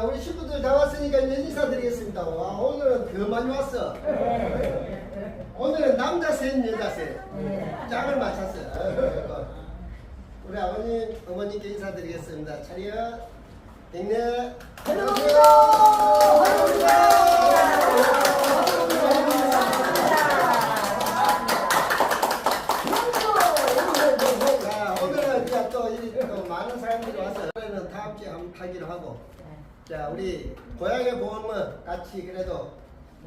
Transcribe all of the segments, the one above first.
자 우리 식구들 다 왔으니까 이제 인사드리겠습니다. 와 오늘은 더 많이 왔어. 오늘은 남자 셋 여자 셋 짝을 맞췄어. 우리 아버님 어머님께 인사드리겠습니다. 차렷 백내 안녕하세요. 자, 우리 고향의 보험은 같이 그래도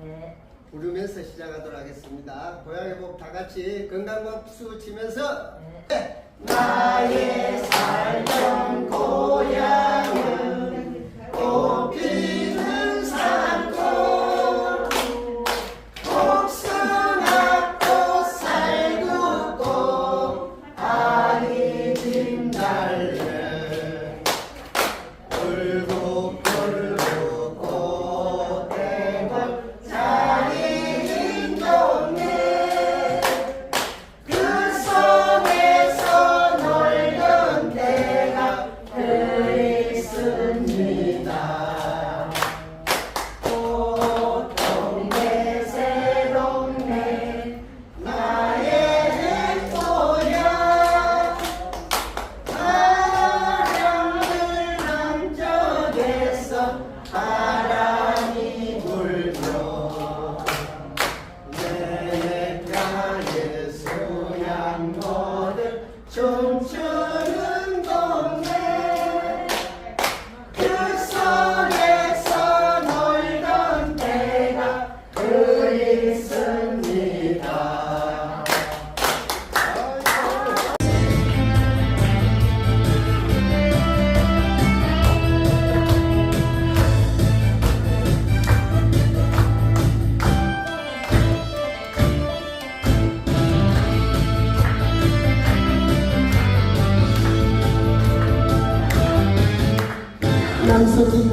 네. 부르면서 시작하도록 하겠습니다. 고향의 보험 다 같이 건강법수 치면서 네. 네. 나의 바람이 불며 내 냇가에 소양 모든 춤추는 dancer to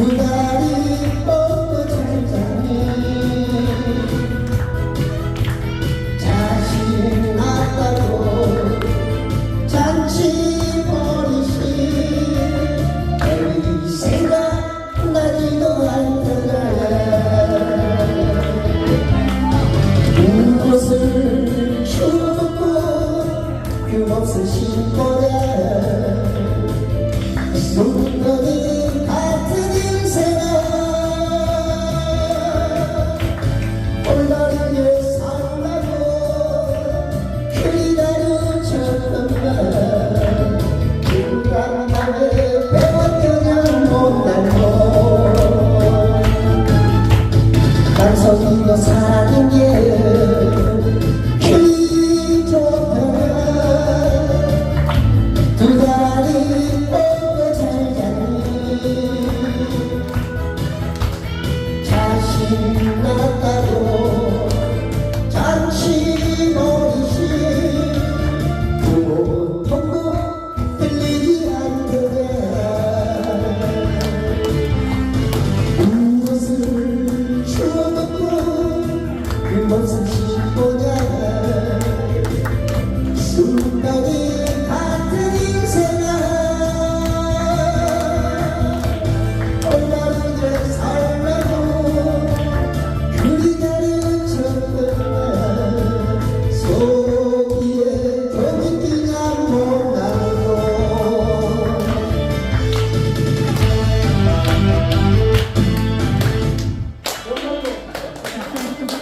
Put that in It wasn't